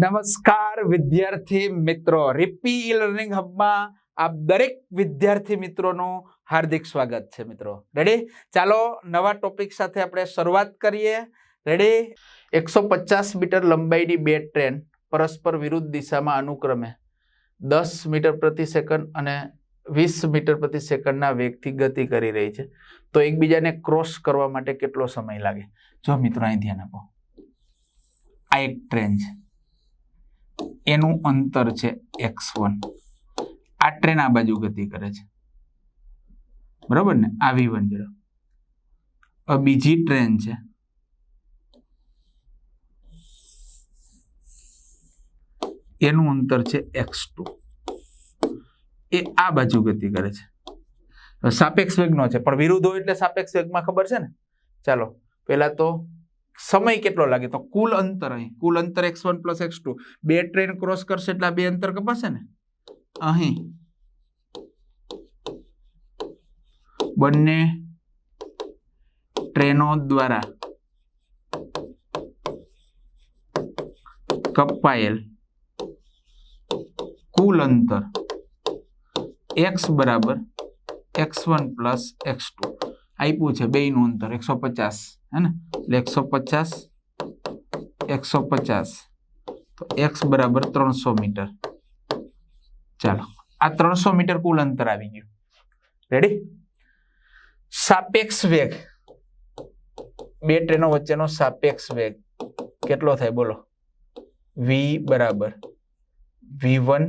નમસ્કાર વિદ્યાર્થી મિત્રો. રિપી ઈ લર્નિંગ હબમાં આપ દરેક વિદ્યાર્થી મિત્રોનું હાર્દિક સ્વાગત છે મિત્રો. રેડી ચાલો નવા ટોપિક સાથે આપણે શરૂઆત કરીએ. રેડી એકસો પચાસ મીટર લંબાઈની બે ટ્રેન પરસ્પર વિરુદ્ધ દિશામાં અનુક્રમે દસ મીટર પ્રતિ સેકન્ડ અને વીસ મીટર પ્રતિ સેકન્ડના વેગથી ગતિ કરી રહી છે. તો એકબીજાને ક્રોસ કરવા માટે કેટલો સમય લાગે? જો મિત્રો અહીં ધ્યાન આપો. આ એક ટ્રેન છે. એનું અંતર છે એક્સ વન. આ ટ્રેન આ બાજુ ગતિ કરે છે. બરાબર ને? આ વી વન ઝડપ બીજી ટ્રેન છે. એનું અંતર છે એક્સ ટુ. એ આ બાજુ ગતિ કરે છે. સાપેક્ષ વેગનો છે, પણ વિરુદ્ધ હોય એટલે સાપેક્ષ વેગમાં ખબર છે ને? ચાલો, પહેલા તો સમય કેટલો લાગે? તો કુલ અંતર અહીં. કુલ અંતર X one plus X two બે ટ્રેન ક્રોસ કરશે એટલે બે અંતર કપાશે ને? અહીં. બંને ટ્રેનો દ્વારા કપાયેલ કુલ અંતર એક્સ બરાબર X one plus X two આપ્યું છે બેનું અંતર, એકસો પચાસ. હે ને? એટલે એકસો પચાસ એકસો પચાસ. તો એક્સ બરાબર ત્રણસો મીટર. ચાલો, આ ત્રણસો મીટર કુલ અંતર આવી ગયું. રેડી સાપેક્ષ વેગ. બે ટ્રેનો વચ્ચેનો સાપેક્ષ વેગ. કેટલો થાય? બોલો. વી બરાબર. V one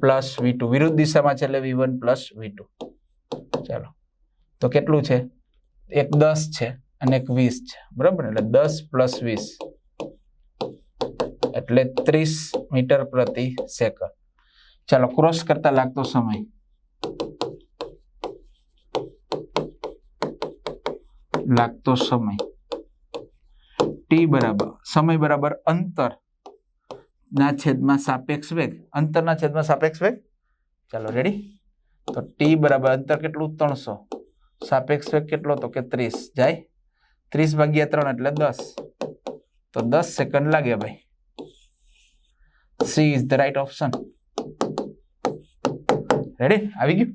plus V two વિરુદ્ધ દિશામાં છે એટલે વી વન પ્લસ વી ચાલો. તો કેટલું છે? એક દસ છે. અને એક વીસ છે. બરાબર એટલે દસ પ્લસ વીસ. એટલે ત્રીસ મીટર પ્રતિ સેકન્ડ. ચાલો ક્રોસ કરતા લાગતો સમય. લાગતો સમય. ટી બરાબર. સમય બરાબર અંતર ના છેદમાં સાપેક્ષ વેગ. અંતરના છેદમાં સાપેક્ષ વેગ? ચાલો રેડી તો ટી બરાબર અંતર કેટલું? ત્રણસો. સાપેક્ષ વેગ કેટલો? તો કે ત્રીસ. જાય? ત્રીસ ભાગ્યા ત્રણ એટલે દસ. તો દસ સેકન્ડ લાગે ભાઈ. C is the right option ready આવી ગયું?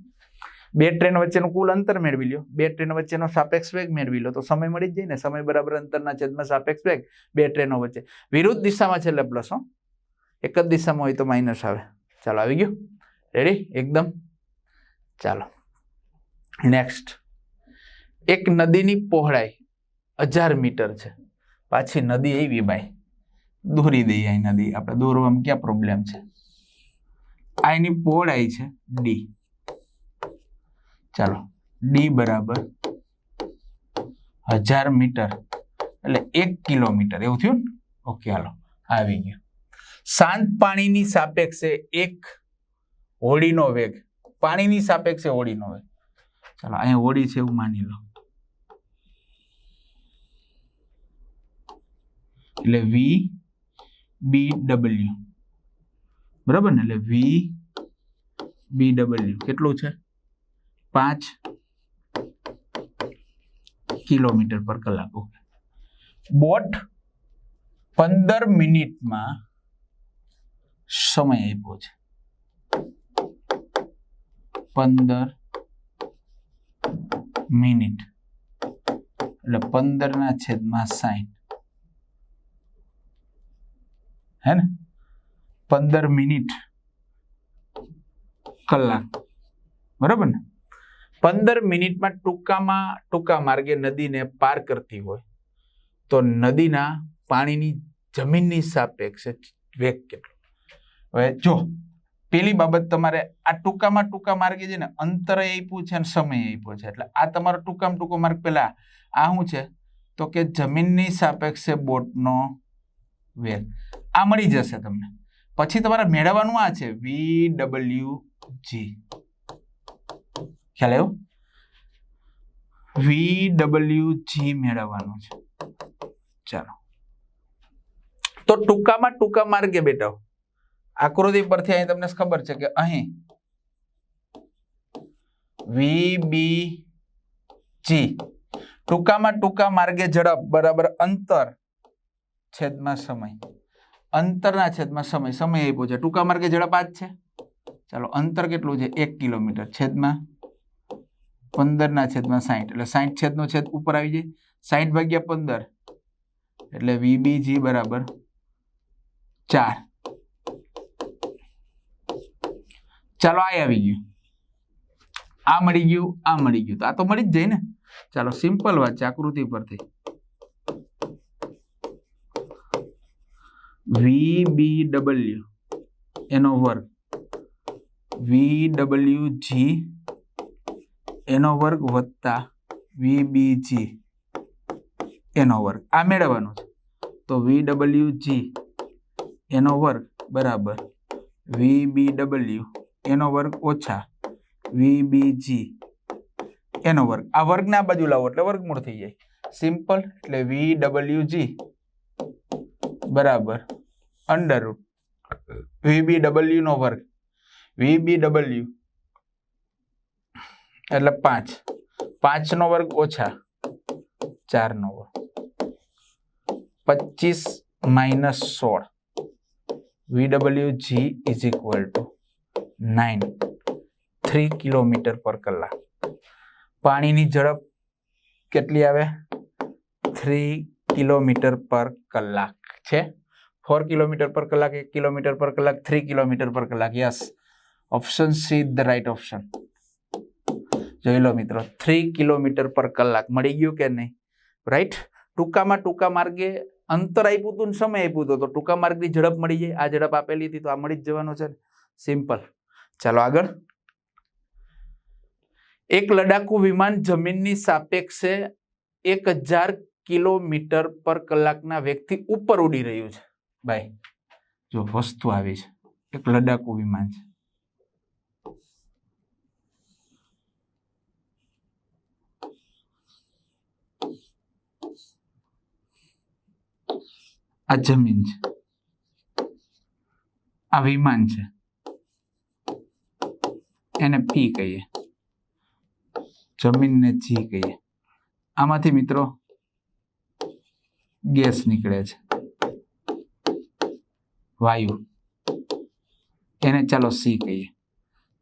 બે ટ્રેન વચ્ચેનું કુલ અંતર મેળવી લ્યો. બે ટ્રેન વચ્ચેનો સાપેક્ષ વેગ મેળવી લો. તો સમય મળી જ જાય ને. સમય બરાબર અંતરના છેદમાં સાપેક્ષ વેગ બે ટ્રેનો વચ્ચે. વિરુદ્ધ દિશામાં છેલ્લે પ્લસ હો. એક જ દિશામાં હોય તો માઇનસ આવે. ચાલો, આવી ગયું? રેડી એકદમ? ચાલો. નેક્સ્ટ એક નદીની પહોળાઈ. હજાર મીટર છે. પાછી નદી આવી ભાઈ દોરી દઈએ અહીં નદી. આપણે દોરવામાં ક્યાં પ્રોબ્લેમ છે? આ એની પહોળાઈ છે ડી ચાલો ડી બરાબર હજાર મીટર એટલે એક કિલોમીટર. એવું થયું ને? ઓકે, હાલો, આવી ગયું. શાંત પાણીની સાપેક્ષે એક હોડીનો વેગ. પાણીની સાપેક્ષે હોડીનો વેગ. ચાલો, અહીંયા હોડી છે એવું માની લો. એટલે વી બી ડબલ્યુ બરાબર ને? એટલે વી બી ડબલ્યુ કેટલું છે? પાંચ કિલોમીટર પર કલાક. ઓકે. બોટ પંદર મિનિટમાં સમય આપ્યો છે. પંદર મિનિટ. એટલે પંદર ના છેદમાં સાઠ હે ને પંદર મિનિટ. કલાક. બરાબર ને? પંદર મિનિટમાં ટૂંકામાં ટૂંકા માર્ગે નદીને પાર કરતી હોય, તો નદીના પાણીની જમીનની સાપેક્ષે વેગ કેટલો? હવે જો, પેલી બાબત તમારે આ ટૂંકામાં ટૂંકા માર્ગે છે ને, અંતર આપ્યું છે અને સમય આપ્યો છે, એટલે આ તમારો ટૂંકામાં ટૂંકો માર્ગ પહેલા, આ શું છે? તો કે જમીનની સાપેક્ષે બોટનો વેગ. આ મળી જશે તમને. પછી તમારે મેળવવાનું આ છે, વી ડબલ્યુ જી. ખ્યાલ આવ્યો? વી ડબલ્યુ જી મેળવવાનું છે. ચાલો. તો ટૂંકામાં ટૂંકા માર્ગે બેટા આકૃતિ પરથી અહીં તમને ખબર છે કે અહીં વી બી જી. ટૂંકામાં ટૂંકા માર્ગે ઝડપ બરાબર અંતર છેદમાં સમય. અંતરના છેદમાં સમય. સમય આપ્યો છે. ટૂંકા માર્ગે ઝડપ આ છે. ચાલો, અંતર કેટલું છે? એક કિલોમીટર. છેદમાં પંદરના છેદમાં સાહીઠ એટલે સાહીઠ છેદનો છેદ ઉપર આવી જાય. સાહીઠ ભાગ્યા પંદર. એટલે વીબીજી બરાબર ચાર. ચાલો આ આવી ગયું. આ મળી ગયું, આ મળી ગયું. તો આ તો મળી જ જાય ને. ચાલો સિમ્પલ વાત છે. આકૃતિ પરથી. V B W. એનો વર્ગ. V W G. એનો વર્ગ વત્તા વી બી જી. એનો વર્ગ. આ મેળવવાનો છે. તો વી ડબલ્યુ જી એનો વર્ગ બરાબર વી બી ડબલ્યુ. એનો વર્ગ ઓછા વી બી જી. એનો વર્ગ. આ વર્ગને બાજુ લાવો એટલે વર્ગમૂળ થઈ જાય. સિમ્પલ એટલે વી ડબલ્યુ જી. બરાબર. અંડર રૂટ વી બી નો વર્ગ. વીબી ડબલ્યુ એટલે પાંચ. પાંચ નો વર્ગ ઓછા ચાર નો વર્ગ. પચીસ માઇનસ સોળ. V W G is equal to nine three kilometre પર કલાક. પાણીની ઝડપ કેટલી આવે? થ્રી કિલોમીટર પર કલાક. છે? ફોર કિલોમીટર પર કલાક એક કિલોમીટર પર કલાક થ્રી કિલોમીટર પર કલાક yes option C the right option જોઈ લો મિત્રો થ્રી કિલોમીટર પર કલાક મળી ગયું કે નહીં? રાઈટ ટૂંકામાં ટૂંકા માર્ગે અંતર આપ્યું હતું સમય આપ્યું હતું, તો ટૂંકા માર્ગની ઝડપ મળી જાય. આ ઝડપ આપેલી હતી, તો આ મળી જ જવાનું છે સિમ્પલ ચાલો આગળ. એક લડાકુ વિમાન જમીનની સાપેક્ષે એક હજાર કિલોમીટર પર કલાકના વેગથી ઉપર ઉડી રહ્યું છે. ભાઈ જો વસ્તુ આવી છે. એક લડાકુ વિમાન છે. આ જમીન છે. આ વિમાન છે. એને પી કહીએ. જમીનને જી કહીએ. આમાંથી મિત્રો ગેસ નીકળે છે. વાયુ. એને ચાલો સી કહીએ.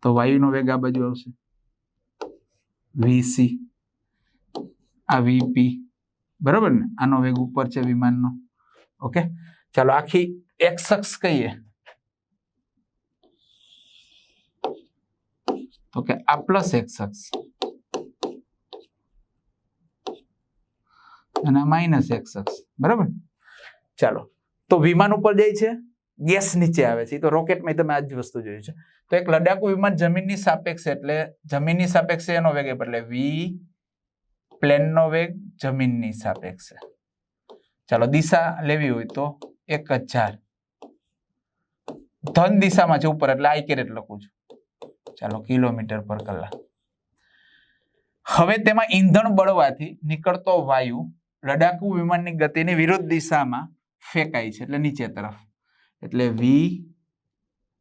તો વાયુનો વેગ આ બાજુ આવશે. વીસી આ વીપી બરાબર ને? આનો વેગ ઉપર છે વિમાનનો. ઓકે? ચાલો આખી એક્સ અક્ષ કહીએ. તો કે આ પ્લસ એક્સ અક્ષ. અને માઇનસ એક્સ અક્ષ. બરાબર ચાલો. તો વિમાન ઉપર જાય છે. ગેસ નીચે આવે છે. તો રોકેટમાં તમે આ જ વસ્તુ જોયું છે. તો એક લડાકુ વિમાન જમીનની સાપેક્ષે એટલે જમીનની સાપેક્ષે એનો વેગ એટલે વી પ્લેનનો વેગ જમીનની સાપેક્ષે. ચાલો, દિશા લેવી હોય તો એક હજાર. ધન દિશામાં છે ઉપર, એટલે આઈ કેરેટ લખું છું. ચાલો, કિલોમીટર પર કલાક. હવે તેમાં ઈંધણ બળવાથી નીકળતો વાયુ લડાકુ વિમાનની ગતિની વિરુદ્ધ દિશામાં ફેંકાય છે, એટલે નીચે તરફ. એટલે વી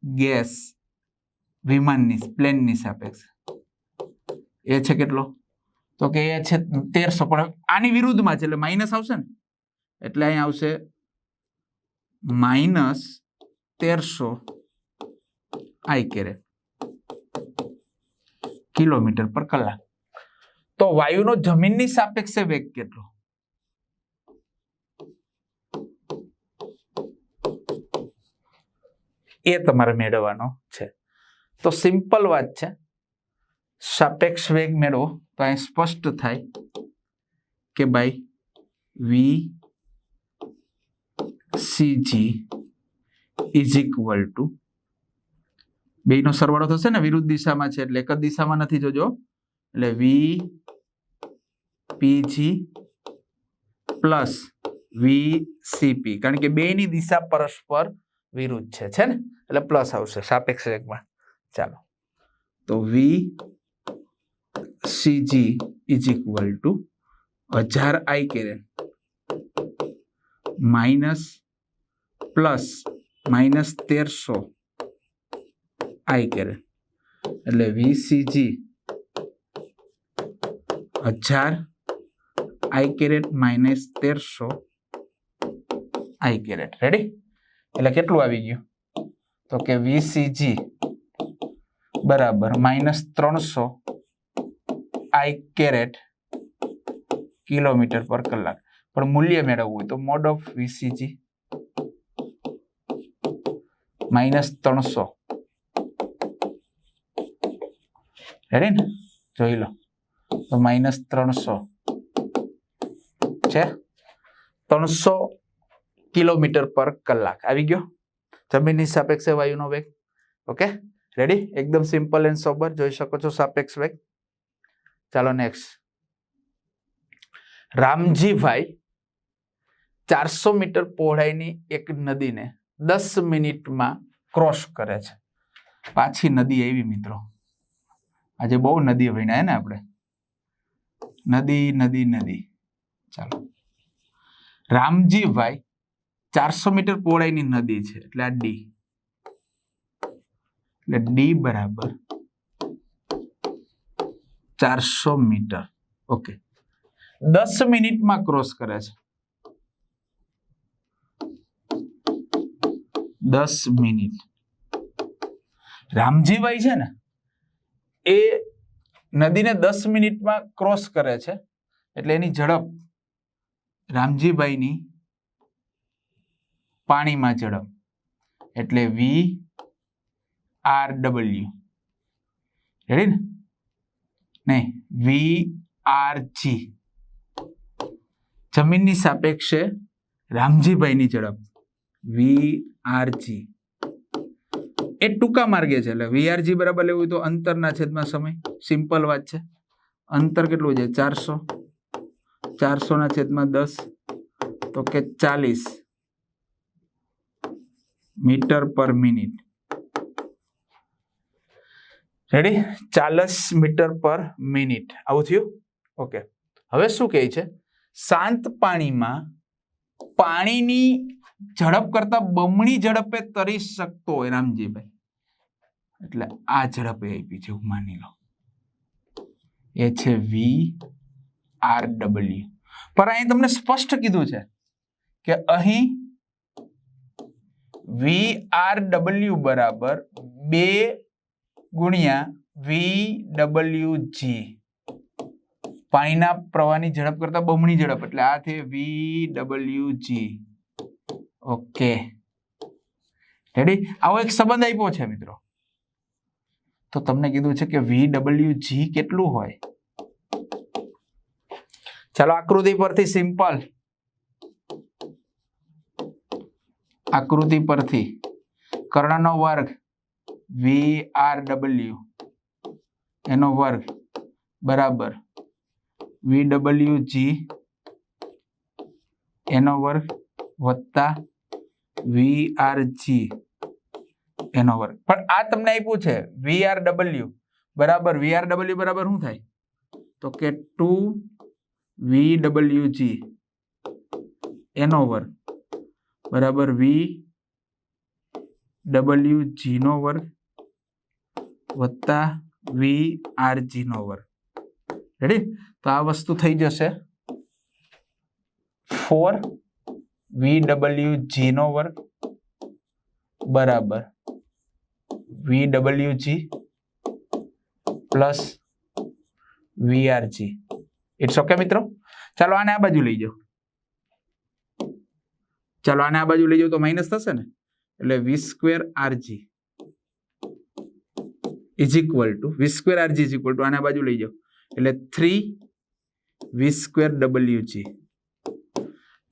ગેસ વિમાનની, પ્લેનની સાપેક્ષ. એ છે કેટલો? તો કે એ છે તેરસો, પણ આની વિરુદ્ધમાં છે, એટલે માઇનસ આવશે ને? એટલે અહીં આવશે માઇનસ તેરસો આઈ કેરે કિલોમીટર પર કલાક. તો વાયુનો જમીનની સાપેક્ષે વેગ કેટલો? એ તમારે મેળવવાનો છે. તો સિમ્પલ વાત છે. સાપેક્ષ વેગ મેળવો. તો અહીં સ્પષ્ટ થાય કે ભાઈ V CG is equal to બેનો સરવાળો થશે ને વિરુદ્ધ દિશામાં છે એટલે એક જ દિશામાં નથી જોજો. એટલે V PG plus V CP કારણ કે બેની દિશા પરસ્પર વિરુદ્ધ છે છે ને? એટલે પ્લસ આવશે, સાપેક્ષ વેગમાં ચાલો. તો V CG is equal to હજાર I caret minus plus minus તેરસો આઈ કેરેટ એટલે વીસીજી હજાર આઈ કેરેટ માઇનસ તેરસો આઈ કેરેટ રેડી એટલે કેટલું આવી ગયું? તો કે વીસીજી બરાબર માઇનસ ત્રણસો આઈ કેરેટ કિલોમીટર પર કલાક. પણ મૂલ્ય મેળવવું હોય તો મોડ ઓફ વીસીજી માઇનસ ત્રણસો. રેડી ને? જોઈ લો. તો માઇનસ ત્રણસો. છે? ત્રણસો કિલોમીટર પર કલાક. આવી ગયો? જમીનની સાપેક્ષે વાયુનો વેગ. ઓકે રેડી એકદમ સિમ્પલ એન્ડ સોબર જોઈ શકો છો સાપેક્ષ વેગ. ચાલો નેક્સ્ટ રામજીભાઈ ચારસો મીટર પહોળાઈની એક નદીને દસ મિનિટમાં ક્રોસ કરે છે. પાછી નદી આવી મિત્રો. આજે બહુ નદી ભણ્યા ને આપણે? નદી નદી નદી. ચાલો. રામજીભાઈ ચારસો મીટર પહોળાઈની નદી છે, એટલે આ ડી એટલે ડી બરાબર. ચારસો મીટર. ઓકે દસ મિનિટમાં ક્રોસ કરે છે. દસ મિનિટ. રામજીભાઈ છે ને, એ નદીને દસ મિનિટમાં ક્રોસ કરે છે, એટલે એની ઝડપ રામજીભાઈની પાણીમાં ઝડપ એટલે વી આર ડબલ્યુ રેડી ને? નહીં વી આર જી જમીનની સાપેક્ષે રામજીભાઈની ઝડપ વી આર જી એ ટૂંકા માર્ગે છે એટલે વીઆરજી બરાબર લેવું તો અંતરના છેદમાં સમય. સિમ્પલ વાત છે. અંતર કેટલું છે? ચારસો. ચારસો ના છેદમાં દસ. તો કે ચાલીસ. મીટર પર મિનિટ. રેડી ચાલીસ મીટર પર મિનિટ. આવું થયું? ઓકે હવે શું કહે છે? શાંત પાણીમાં પાણીની ઝડપ કરતા બમણી ઝડપે તરી શકતો હોય રામજીભાઈ. એટલે આ ઝડપે આપી છે એવું માની લો એ છે વી આર ડબલ્યુ પણ અહીં તમને સ્પષ્ટ કીધું છે કે અહીં વી આર ડબલ્યુ બરાબર બે ગુણ્યા વી ડબલ્યુ જી પાણીના પ્રવાહની ઝડપ કરતા બમણી ઝડપ, એટલે આ છે V W G okay. Ready આવો એક સંબંધ આપ્યો છે મિત્રો. તો તમને કીધું છે કે વી ડબલ્યુ જી કેટલું હોય? ચાલો આકૃતિ પરથી સિમ્પલ આકૃતિ પરથી. કર્ણનો વર્ગ વી આર ડબલ્યુ. એનો વર્ગ બરાબર વી ડબલ્યુ જી. એનો વર્ગ વત્તા વી આર જી. એનો વર્ગ. પણ આ તમને આપ્યું છે વી આર ડબલ્યુ. બરાબર વી આર ડબલ્યુ બરાબર શું થાય? તો કે ટુ વી ડબલ્યુ જી. એનો વર્ગ બરાબર વી ડબલ્યુ જીનો વર્ગ વત્તા વી આર જીનો વર્ગ. રેડી તો આ વસ્તુ થઈ જશે. ફોર વી ડબલ્યુ જીનો વર્ગ બરાબર V W G plus V R G it's okay મિત્રો? ચાલો આને આ બાજુ લઈ જાઓ. ચાલો આને આ બાજુ લઈ જાઓ તો માઇનસ થશે ને? એટલે V square RG is equal to V square RG is equal to આને આ બાજુ લઈ જાઓ. એટલે three V square W G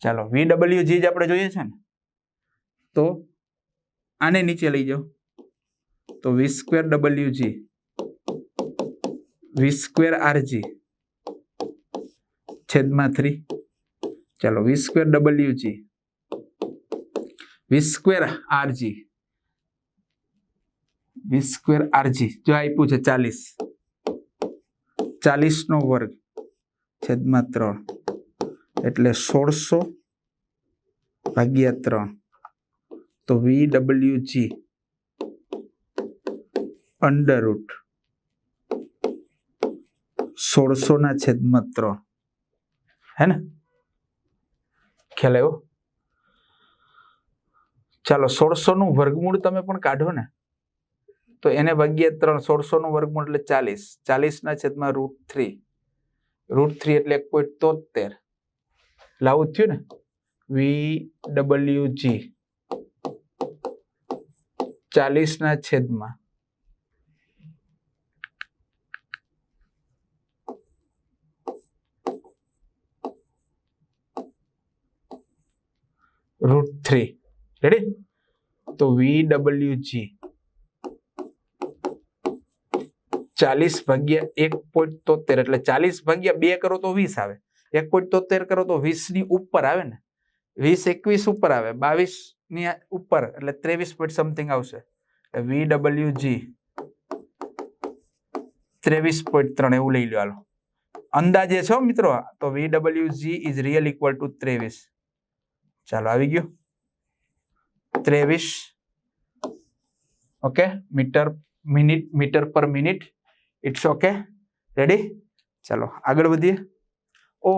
ચાલો વી ડબલ્યુ જી જ આપણે જોઈએ છે ને? તો આને નીચે લઈ જાઓ. તો V square W G V square RG છેદમાં થ્રી ચાલો V square W G V square RG V square RG જો આપ્યું છે ચાલીસ. ચાલીસ નો વર્ગ. છેદમાં ત્રણ. એટલે સોળસો ભાગ્યા ત્રણ. તો V W G under root સોળસો ના છેદમાં ત્રણ. હે ને? ખ્યાલ આવ્યો? ચાલો સોળસો નું વર્ગમૂળ તમે પણ કાઢો ને. તો એને ભાગ્યે ત્રણ સોળસો નું વર્ગમૂળ એટલે ચાલીસ. ચાલીસ ના છેદમાં રૂટ થ્રી રૂટ થ્રી એટલે એક પોઈન્ટ તોતેર લાવું થયું ને? વી ડબલ્યુ જી ચાલીસ ના છેદમાં. રૂટ થ્રી રેડી તો વી ડબલ્યુ જી ચાલીસ ભાગ્યા એક પોઈન્ટ તોતેર. એટલે ચાલીસ ભાગ્યા બે કરો તો વીસ આવે. એક પોઈન્ટ તોતેર કરો તો વીસની ઉપર આવે ને? વીસ એકવીસ ઉપર આવે. બાવીસની ઉપર. એટલે ત્રેવીસ પોઈન્ટ સમથિંગ આવશે. વી ડબલ્યુ જી ત્રેવીસ પોઈન્ટ ત્રણ એવું લઈ લો હાલો. અંદાજે છો મિત્રો તો V W G is real equal to ત્રેવીસ. ચાલો આવી ગયું. ત્રેવીસ. ઓકે મીટર મિનિટ મીટર પર મિનિટ ઇટ્સ ઓકે રેડી ચાલો, આગળ વધીએ. ઓ.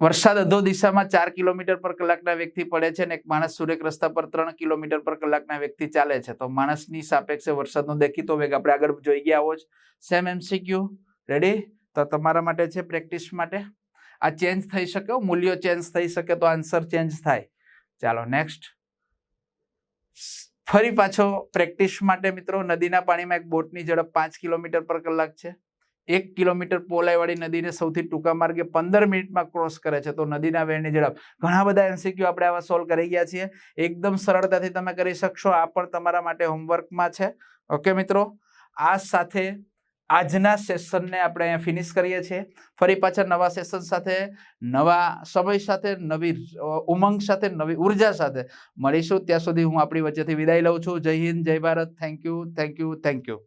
વરસાદ અધો દિશામાં ચાર કિલોમીટર પર કલાકના વ્યક્તિ પડે છે અને એક માણસ સુરેખ રસ્તા પર ત્રણ કિલોમીટર પર કલાકના વ્યક્તિ ચાલે છે. તો માણસની સાપેક્ષે વરસાદનો દેખીતો વેગ આપણે આગળ જોઈ ગયા આવો જ સેમ એમસીક્યુ રેડી તો તમારા માટે છે પ્રેક્ટિસ માટે. આ ચેન્જ થઈ શકે મૂલ્યો ચેન્જ થઈ શકે તો આન્સર ચેન્જ થાય. ચાલો નેક્સ્ટ ફરી પાછો પ્રેક્ટિસ માટે મિત્રો, નદીના પાણીમાં એક બોટની ઝડપ પાંચ કિલોમીટર પર કલાક છે. એક કિલોમીટર પોલાઈવાળી નદીને સૌથી ટૂંકા માર્ગે પંદર મિનિટમાં ક્રોસ કરે છે. તો નદીના વેળની ઝડપ. ઘણા બધા એમસીક્યુ આપણે આવા સોલ્વ કરી ગયા છીએ. એકદમ સરળતાથી તમે કરી શકશો. આ પણ તમારા માટે હોમવર્કમાં છે. ઓકે મિત્રો, આ સાથે આજના સેશનને આપણે અહીંયા ફિનિશ કરીએ છીએ. ફરી પાછા નવા સેશન સાથે, નવા સમય સાથે, નવી ઉમંગ સાથે, નવી ઊર્જા સાથે. મળીશું. ત્યાં સુધી હું આપણી વચ્ચેથી વિદાય લઉં છું. જય હિન્દ, જય Bharat. Thank you thank you thank you